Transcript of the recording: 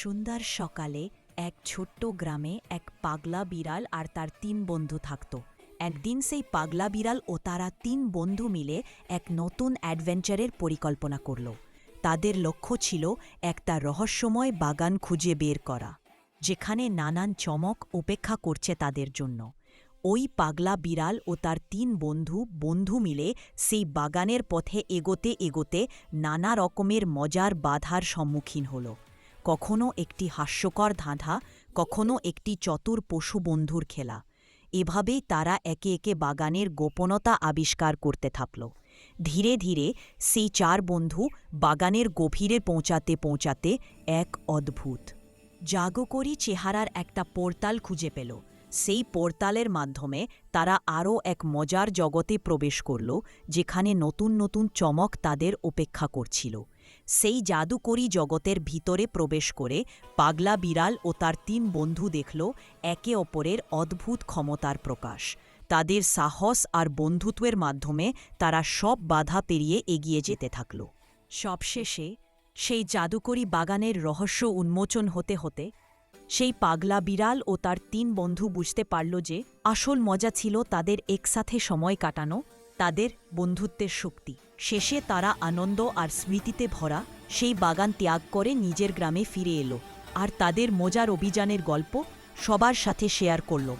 সুন্দর সকালে এক ছোট্ট গ্রামে এক পাগলা বিড়াল আর তার তিন বন্ধু থাকত। একদিন সেই পাগলা বিড়াল ও তারা তিন বন্ধু মিলে এক নতুন অ্যাডভেঞ্চারের পরিকল্পনা করল। তাদের লক্ষ্য ছিল একটা রহস্যময় বাগান খুঁজে বের করা, যেখানে নানান চমক অপেক্ষা করছে তাদের জন্য। ওই পাগলা বিড়াল ও তার তিন বন্ধু বন্ধু মিলে সেই বাগানের পথে এগোতে এগোতে নানা রকমের মজার বাধার সম্মুখীন হল। কখনো একটি হাস্যকর ধাঁধা, কখনো একটি চতুর পশু বন্ধুর খেলা। এভাবেই তারা একে একে বাগানের গোপনতা আবিষ্কার করতে থাকল। ধীরে ধীরে সেই চার বন্ধু বাগানের গভীরে পৌঁছাতে পৌঁছাতে এক অদ্ভুত, জাগকরি চেহারার একটা পোর্তাল খুঁজে পেল। সেই পোর্তালের মাধ্যমে তারা আরও এক মজার জগতে প্রবেশ করল, যেখানে নতুন নতুন চমক তাদের অপেক্ষা করছিল। সেই জাদুকরি জগতের ভিতরে প্রবেশ করে পাগলা বিড়াল ও তার তিন বন্ধু দেখল একে অপরের অদ্ভুত ক্ষমতার প্রকাশ। তাদের সাহস আর বন্ধুত্বের মাধ্যমে তারা সব বাধা পেরিয়ে এগিয়ে যেতে থাকল। সবশেষে সেই জাদুকরি বাগানের রহস্য উন্মোচন হতে হতে সেই পাগলা বিড়াল ও তার তিন বন্ধু বুঝতে পারল যে আসল মজা ছিল তাদের একসাথে সময় কাটানো তাদের বন্ধুত্বের শক্তি। শেষে তারা আনন্দ আর স্মৃতিতে ভরা সেই বাগান ত্যাগ করে নিজের গ্রামে ফিরে এলো। আর তাদের মজার অভিযানের গল্প সবার সাথে শেয়ার করল।